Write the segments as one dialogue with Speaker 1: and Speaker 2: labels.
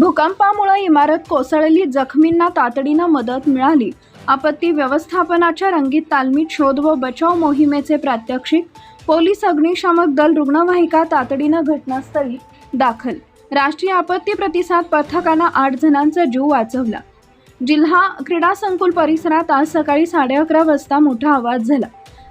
Speaker 1: भूकंपामुळे इमारत कोसळली जखमींना तातडीनं मदत मिळाली आपत्ती व्यवस्थापनाच्या रंगीत तालमीत शोध व बचाव मोहिमेचे प्रात्यक्षिक पोलीस अग्निशामक दल रुग्णवाहिका तातडीनं घटनास्थळी दाखल राष्ट्रीय आपत्ती प्रतिसाद पथकानं आठ जणांचा जीव वाचवला जिल्हा क्रीडा संकुल परिसरात आज सकाळी साडे अकरा वाजता मोठा आवाज झाला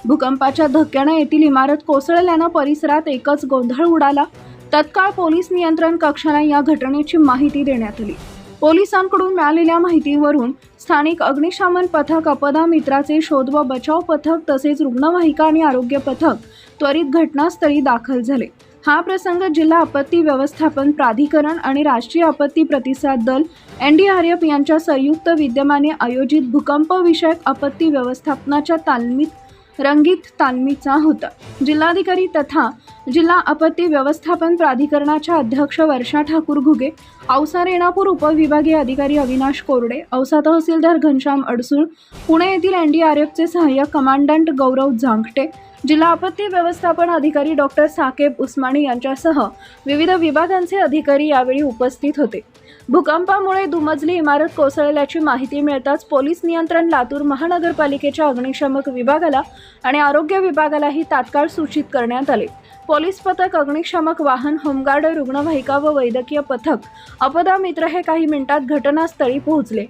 Speaker 1: भूकंपाच्या धक्क्यानं येथील इमारत कोसळल्यानं परिसरात एकच गोंधळ उडाला तत्काळ पोलीस नियंत्रण कक्षाला या घटनेची माहिती देण्यात आली पोलिसांकडून मिळालेल्या माहितीवरून स्थानिक अग्निशामन पथक अपदा मित्राचे शोध व बचाव पथक तसेच रुग्णवाहिका आणि आरोग्य पथक त्वरित घटनास्थळी दाखल झाले हा प्रसंग जिल्हा आपत्ती व्यवस्थापन प्राधिकरण आणि राष्ट्रीय आपत्ती प्रतिसाद दल एन डी आर एफ यांच्या संयुक्त विद्यमाने आयोजित भूकंपविषयक आपत्ती व्यवस्थापनाच्या तालमीत रंगीत तालमीचा होता जिल्हाधिकारी तथा जिल्हा आपत्ती व्यवस्थापन प्राधिकरणाच्या अध्यक्ष वर्षा ठाकूर घुगे औसा रेणापूर उपविभागीय अधिकारी अविनाश कोरडे औसा तहसीलदार घनश्याम अडसूळ पुणे येथील एन डी आर एफचे सहाय्यक कमांडंट गौरव झांगटे जिल्हा आपत्ती व्यवस्थापन अधिकारी डॉक्टर साकेब उस्मानी यांच्यासह विविध विभागांचे अधिकारी यावेळी उपस्थित होते भूकंपामुळे दुमजली इमारत कोसळल्याची माहिती मिळताच पोलीस नियंत्रण लातूर महानगरपालिकेच्या अग्निशमक विभागाला आणि आरोग्य विभागालाही तात्काळ सूचित करण्यात आले पोलीस पथक अग्निशमक वाहन होमगार्ड रुग्णवाहिका व वैद्यकीय पथक अपदा मित्र हे काही मिनिटात घटनास्थळी पोहोचले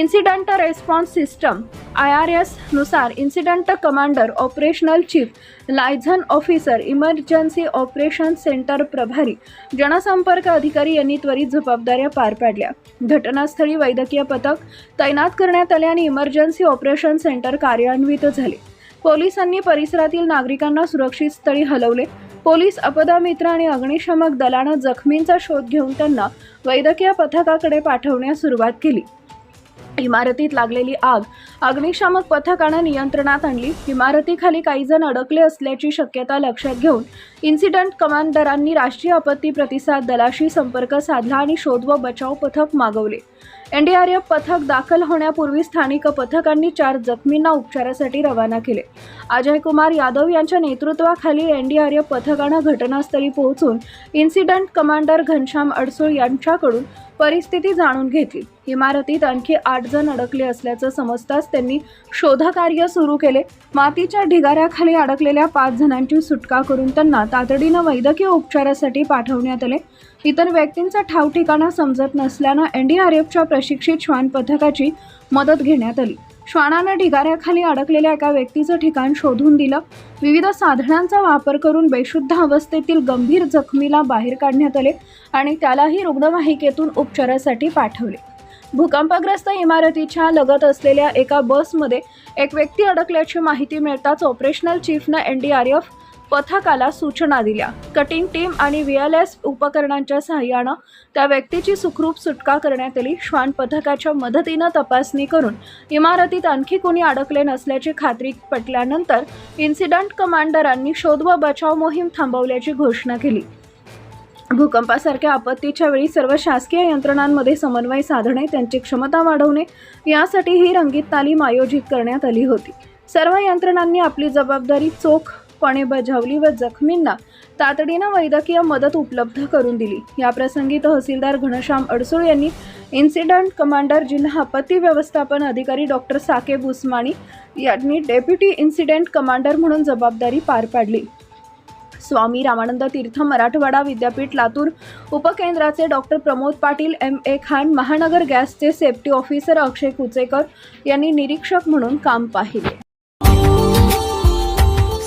Speaker 1: incident response system I R एसनुसार incident commander operational chief liaison officer emergency operation centre प्रभारी जनसंपर्क अधिकारी यांनी त्वरित जबाबदाऱ्या पार पाडल्या घटनास्थळी वैद्यकीय पथक तैनात करण्यात आले आणि इमर्जन्सी ऑपरेशन सेंटर कार्यान्वित झाले पोलिसांनी परिसरातील नागरिकांना सुरक्षित स्थळी हलवले पोलीस अपदा मित्र आणि अग्निशमक दलानं जखमींचा शोध घेऊन त्यांना वैद्यकीय पथकाकडे पाठवण्यास सुरुवात केली इमारतीत लागलेली आग अग्निशामक पथकानं नियंत्रणात आणली इमारतीखाली काही जण अडकले असल्याची शक्यता लक्षात घेऊन इन्सिडंट कमांडरांनी राष्ट्रीय आपत्ती प्रतिसाद दलाशी संपर्क साधला आणि शोध व बचाव पथक मागवले एनडीआरएफ पथक दाखल होण्यापूर्वी स्थानिक पथकांनी चार जखमींना उपचारासाठी रवाना केले अजय कुमार यादव यांच्या नेतृत्वाखाली एनडीआरएफ पथकानं घटनास्थळी पोहोचून इन्सिडंट कमांडर घनश्याम अडसूळ यांच्याकडून परिस्थिती जाणून घेतली इमारतीत आणखी आठ जण अडकले असल्याचं समजताच त्यांनी शोधकार्य सुरू केले मातीच्या ढिगाऱ्याखाली अडकलेल्या पाच जणांची सुटका करून त्यांना तातडीनं वैद्यकीय उपचारासाठी पाठवण्यात आले इतर व्यक्तींचा ठावठिकाणा समजत नसल्यानं एनडीआरएफच्या अशिक्षित श्वान पथकाची मदत घेण्यात आली श्वानानं ढिगाऱ्याखाली अडकलेल्या एका व्यक्तीचं ठिकाण शोधून दिलं विविध साधनांचा वापर करून बेशुद्ध अवस्थेतील गंभीर जखमीला बाहेर काढण्यात आले आणि त्यालाही रुग्णवाहिकेतून उपचारासाठी पाठवले भूकंपग्रस्त इमारतीच्या लगत असलेल्या एका बसमध्ये एक व्यक्ती अडकल्याची माहिती मिळताच ऑपरेशनल चीफनं एन डी आर एफ पथकाला सूचना दिल्या कटिंग टीम आणि व्ही एल एस उपकरणांच्या सहाय्यानं त्या व्यक्तीची सुखरूप सुटका करण्यात आली श्वान पथकाच्या मदतीनं तपासणी करून इमारतीत आणखी कोणी अडकले नसल्याची खात्री पटल्यानंतर इन्सिडंट कमांडरांनी शोध व बचाव मोहीम थांबवल्याची घोषणा केली भूकंपासारख्या आपत्तीच्या वेळी सर्व शासकीय यंत्रणांमध्ये समन्वय साधणे त्यांची क्षमता वाढवणे यासाठी ही रंगीत तालीम आयोजित करण्यात आली होती सर्व यंत्रणांनी आपली जबाबदारी चोख पणे बजावली व जखमींना तातडीनं वैद्यकीय मदत उपलब्ध करून दिली याप्रसंगी तहसीलदार घनश्याम अडसूळ यांनी इन्सिडंट कमांडर जिल्हा आपत्ती व्यवस्थापन अधिकारी डॉक्टर साकेब उस्मानी यांनी डेप्युटी इन्सिडेंट कमांडर म्हणून जबाबदारी पार पाडली स्वामी रामानंद तीर्थ मराठवाडा विद्यापीठ लातूर उपकेंद्राचे doctor Pramod Patil M A Khan Mahanagar गॅसचे सेफ्टी ऑफिसर अक्षय कुचेकर यांनी निरीक्षक म्हणून काम पाहिले